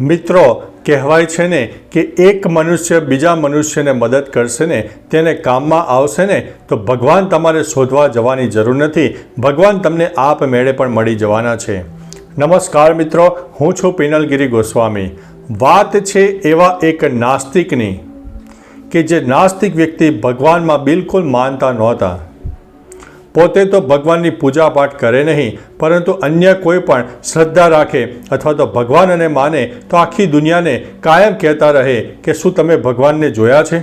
મિત્રો, કહેવાય છે ને કે એક મનુષ્ય બીજા મનુષ્યને મદદ કરશે ને, તેને કામમાં આવશે ને, તો ભગવાન તમારે શોધવા જવાની જરૂર નથી. ભગવાન તમને આપમેળે પણ મળી જવાના છે. નમસ્કાર મિત્રો, હું છું પિનલગીરી ગોસ્વામી. વાત છે એવા એક નાસ્તિકની કે જે નાસ્તિક વ્યક્તિ ભગવાનમાં બિલકુલ માનતા નહોતા. પોતે તો ભગવાનની પૂજા પાઠ કરે નહીં, પરંતુ અન્ય કોઈ પણ શ્રદ્ધા રાખે અથવા તો ભગવાનને માને તો આખી દુનિયાને કાયમ કહેતા રહે કે શું તમે ભગવાનને જોયા છે?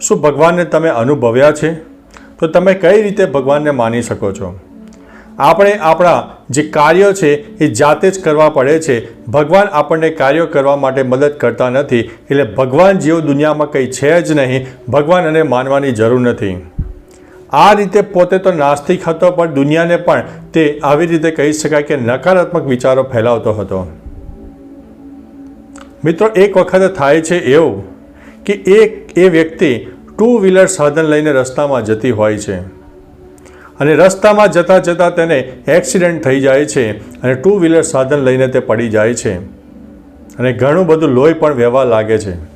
શું ભગવાનને તમે અનુભવ્યા છે? તો તમે કઈ રીતે ભગવાનને માની શકો છો? આપણે આપણા જે કાર્યો છે એ જાતે જ કરવા પડે છે. ભગવાન આપણને કાર્યો કરવા માટે મદદ કરતા નથી. એટલે ભગવાન જેવું દુનિયામાં કંઈ છે જ નહીં. ભગવાન એને માનવાની જરૂર નથી. આ રીતે પોતે તો નાસ્તિક હતો, પણ દુનિયાને પણ તે આવી રીતે કહી શકાય કે નકારાત્મક વિચારો ફેલાવતો હતો. મિત્રો, એક વખત થાય છે એવું કે એક, એ વ્યક્તિ ટુ વ્હીલર સાધન લઈને રસ્તામાં જતી હોય છે. અને રસ્તામાં જતાં જતાં તેને એક્સિડન્ટ થઈ જાય છે અને ટુ વ્હીલર સાધન લઈને તે પડી જાય છે. અને ઘણું બધું લોહી પણ વહેવા લાગે છે.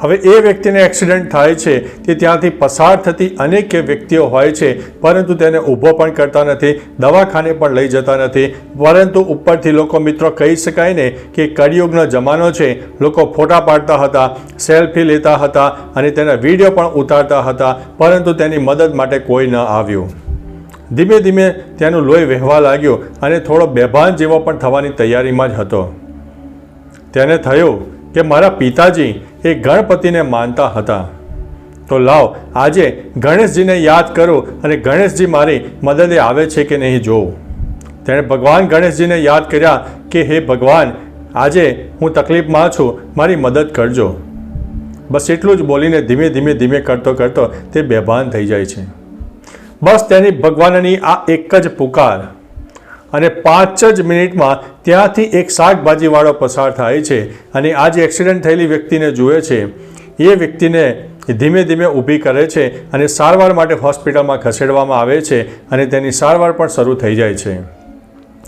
હવે એ વ્યક્તિને એક્સિડન્ટ થાય છે તે ત્યાંથી પસાર થતી અનેક વ્યક્તિઓ હોય છે, પરંતુ તેને ઊભો પણ કરતા નથી, દવાખાને પણ લઈ જતા નથી. પરંતુ ઉપરથી લોકો મિત્રો કહી શકાય ને કે કળિયુગનો જમાનો છે. લોકો ફોટા પાડતા હતા, સેલ્ફી લેતા હતા અને તેના વીડિયો પણ ઉતારતા હતા, પરંતુ તેની મદદ માટે કોઈ ન આવ્યું. ધીમે ધીમે તેનું લોહી વહેવા લાગ્યું અને થોડો બેભાન જેવો પણ થવાની તૈયારીમાં જ હતો. તેને થયું કે, મારા પિતાજી એ ગણપતિને માનતા હતા. તો લાવ, આજે ગણેશજીને યાદ કરું અને ગણેશજી મારી મદદે આવે છે કે નહીં જોઉં. તેણે ભગવાન ગણેશજીને યાદ કર્યા કે, હે ભગવાન, આજે હું તકલીફમાં છું, મારી મદદ કરજો. બસ એટલું જ બોલીને ધીમે ધીમે ધીમે કરતો કરતો તે બેભાન થઈ જાય છે. બસ તેની ભગવાનની આ એક જ પુકાર અને પાંચ જ મિનિટમાં ત્યાંથી એક શાકભાજીવાળો પસાર થાય છે અને આ જે એક્સિડન્ટ થયેલી વ્યક્તિને જુએ છે, એ વ્યક્તિને ધીમે ધીમે ઊભી કરે છે અને સારવાર માટે હોસ્પિટલમાં ખસેડવામાં આવે છે અને તેની સારવાર પણ શરૂ થઈ જાય છે.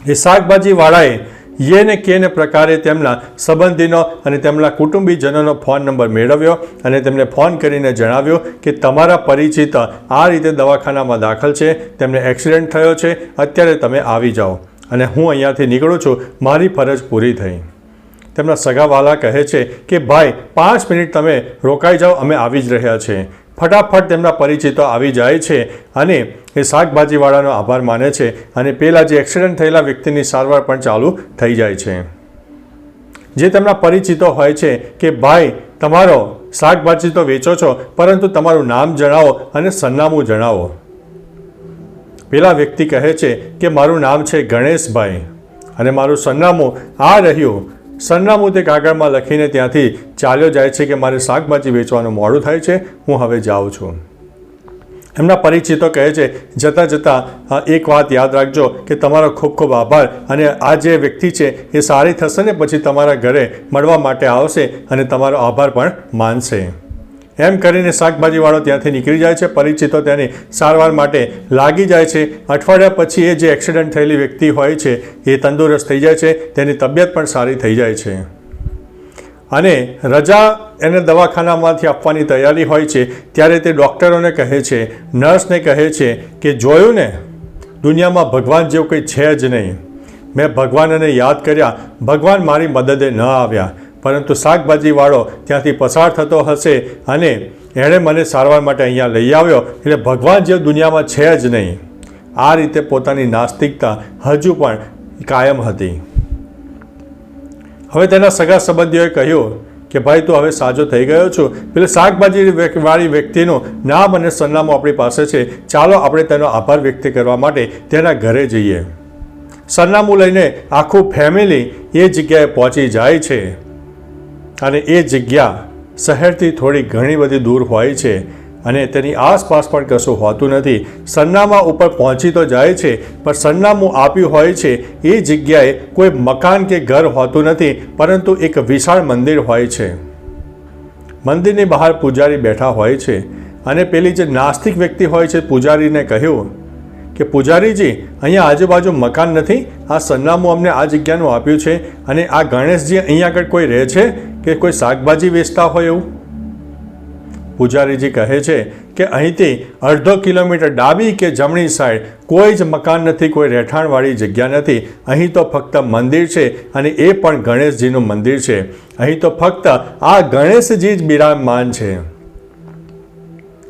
એ શાકભાજીવાળાએ યેને કેને પ્રકારે તેમના સંબંધીનો અને તેમના કુટુંબીજનોનો ફોન નંબર મેળવ્યો અને તેમને ફોન કરીને જણાવ્યો કે તમારા પરિચિત આ રીતે દવાખાનામાં દાખલ છે, તેમને એક્સિડન્ટ થયો છે, અત્યારે તમે આવી જાઓ અને હું અહીંયાથી નીકળું છું, મારી ફરજ પૂરી થઈ. તેમના સગાવાલા કહે છે કે, ભાઈ, પાંચ મિનિટ તમે રોકાઈ જાઓ, અમે આવી જ રહ્યા છીએ. ફટાફટ તેમના પરિચિતો આવી જાય છે અને એ શાકભાજીવાળાનો આભાર માને છે અને પેલા જે એક્સિડન્ટ થયેલા વ્યક્તિની સારવાર પણ ચાલુ થઈ જાય છે. જે તેમના પરિચિતો હોય છે કે, ભાઈ, તમારો શાકભાજી તો વેચો છો, પરંતુ તમારું નામ જણાવો અને સરનામું જણાવો. પેલા વ્યક્તિ કહે છે કે, મારું નામ છે ગણેશભાઈ અને મારું સરનામું આ રહ્યું. સરનામું તે કાગળમાં લખીને ત્યાંથી ચાલ્યો જાય છે કે, મારે શાકભાજી વેચવાનું મોડું થાય છે, હું હવે જાઉં છું. એમના પરિચિતો કહે છે, જતાં જતાં એક વાત યાદ રાખજો કે તમારો ખૂબ ખૂબ આભાર અને આ જે વ્યક્તિ છે એ સારી થશે ને પછી તમારા ઘરે મળવા માટે આવશે અને તમારો આભાર પણ માનશે. એમ કરીને શાકભાજીવાળો ત્યાંથી નીકળી જાય છે, પરિચિતો તેની સારવાર માટે લાગી જાય છે. અઠવાડિયા પછી એ જે એક્સિડન્ટ થયેલી વ્યક્તિ હોય છે, એ તંદુરસ્ત થઈ જાય છે, તેની તબિયત પણ સારી થઈ જાય છે. અને રજા એને દવાખાનામાંથી આપવાની તૈયારી હોય છે, ત્યારે તે ડૉક્ટરોને કહે છે, નર્સને કહે છે કે, જોયું ને, દુનિયામાં ભગવાન જેવું કંઈ છે જ નહીં. મેં ભગવાનને યાદ કર્યા. ભગવાન મારી મદદે ન આવ્યા. પરંતુ શાકભાજીવાળો ત્યાંથી પસાર થતો હશે અને એણે મને સારવાર માટે અહીંયા લઈ આવ્યો. એટલે ભગવાન જે દુનિયામાં છે જ નહીં. આ રીતે પોતાની નાસ્તિકતા હજુ પણ કાયમ હતી. હવે તેના સગા સંબંધીઓએ કહ્યું કે, ભાઈ, તું હવે સાજો થઈ ગયો છું. પેલે શાકભાજી વાળી વ્યક્તિનું નામ અને સરનામું આપણી પાસે છે. ચાલો આપણે તેનો આભાર વ્યક્ત કરવા માટે તેના ઘરે જઈએ. સરનામું લઈને આખું ફેમિલી એ જગ્યાએ પહોંચી જાય છે. અને એ જગ્યા શહેરથી થોડી ઘણી બધી દૂર હોય છે. અને તેની આસપાસ પણ કશું હોતું નથી. સરનામા ઉપર પહોંચી તો જાય છે, પણ સરનામું આપ્યું હોય છે, એ જગ્યાએ કોઈ મકાન કે ઘર હોતું નથી, પરંતુ એક વિશાળ મંદિર હોય છે. મંદિરની બહાર પૂજારી બેઠા હોય છે. અને પેલી જે નાસ્તિક વ્યક્તિ હોય છે પૂજારીને કહ્યું કે, પૂજારીજી, અહીંયા આજુબાજુ મકાન નથી? આ સરનામું અમને આ જગ્યાનું આપ્યું છે અને આ ગણેશજી અહીંયા આગળ કોઈ રહે છે? કે કોઈ શાકભાજી વેચતા હોય એવું? પૂજારીજી કહે છે કે અહીંથી અડધો કિલોમીટર ડાબી કે જમણી સાઈડ કોઈ જ મકાન નથી, કોઈ રહેઠાણવાળી જગ્યા નથી. અહીં તો ફક્ત મંદિર છે અને એ પણ ગણેશજીનું મંદિર છે. અહીં તો ફક્ત આ ગણેશજી જ બિરાજમાન છે.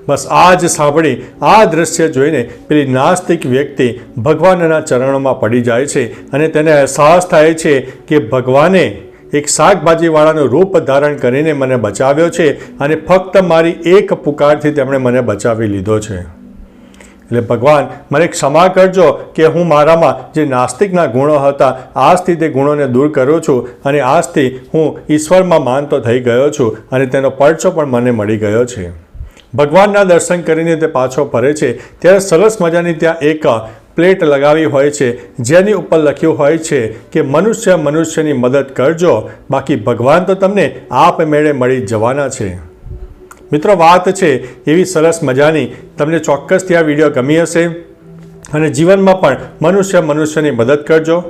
બસ આ જ સાંભળી, આ દ્રશ્ય જોઈને પેલી નાસ્તિક વ્યક્તિ ભગવાનના ચરણોમાં પડી જાય છે અને તેને અહેસાસ થાય છે કે ભગવાને એક શાકભાજીવાળાનું રૂપ ધારણ કરીને મને બચાવ્યો છે અને ફક્ત મારી એક પુકારથી તેમણે મને બચાવી લીધો છે. એટલે ભગવાન, મને ક્ષમા કરજો કે હું મારામાં જે નાસ્તિકના ગુણો હતા, આજથી તે ગુણોને દૂર કરું છું અને આજથી હું ઈશ્વરમાં માનતો થઈ ગયો છું અને તેનો પરચો પણ મને મળી ગયો છે. ભગવાનના દર્શન કરીને તે પાછો ફરે છે. ત્યારે સરસ મજાની ત્યાં એક પ્લેટ લગાવી હોય છે, જેની ઉપર લખ્યું હોય છે કે, મનુષ્ય મનુષ્યની મદદ કરજો, બાકી ભગવાન તો તમને આપમેળે મળી જવાના છે. મિત્રો, વાત છે એવી સરસ મજાની. તમને ચોક્કસથી આ વીડિયો ગમી હશે. અને જીવનમાં પણ મનુષ્ય મનુષ્યની મદદ કરજો.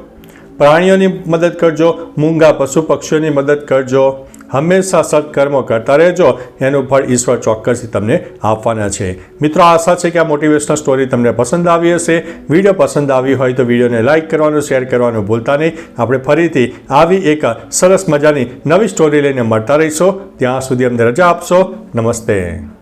પ્રાણીઓની મદદ કરજો. મૂંગા પશુ પક્ષીઓની મદદ કરજો. હંમેશા સત્કર્મો કરતા રહેજો. એનું ફળ ઈશ્વર ચોક્કસથી તમને આપવાના છે. મિત્રો, આશા છે કે આ મોટિવેશનલ સ્ટોરી તમને પસંદ આવી હશે. વીડિયો પસંદ આવી હોય તો વિડીયોને લાઇક કરવાનું શેર કરવાનું ભૂલતા નહીં. આપણે ફરીથી આવી એક સરસ મજાની નવી સ્ટોરી લઈને મળતા રહીશું. ત્યાં સુધી અમને રજા આપશો. નમસ્તે.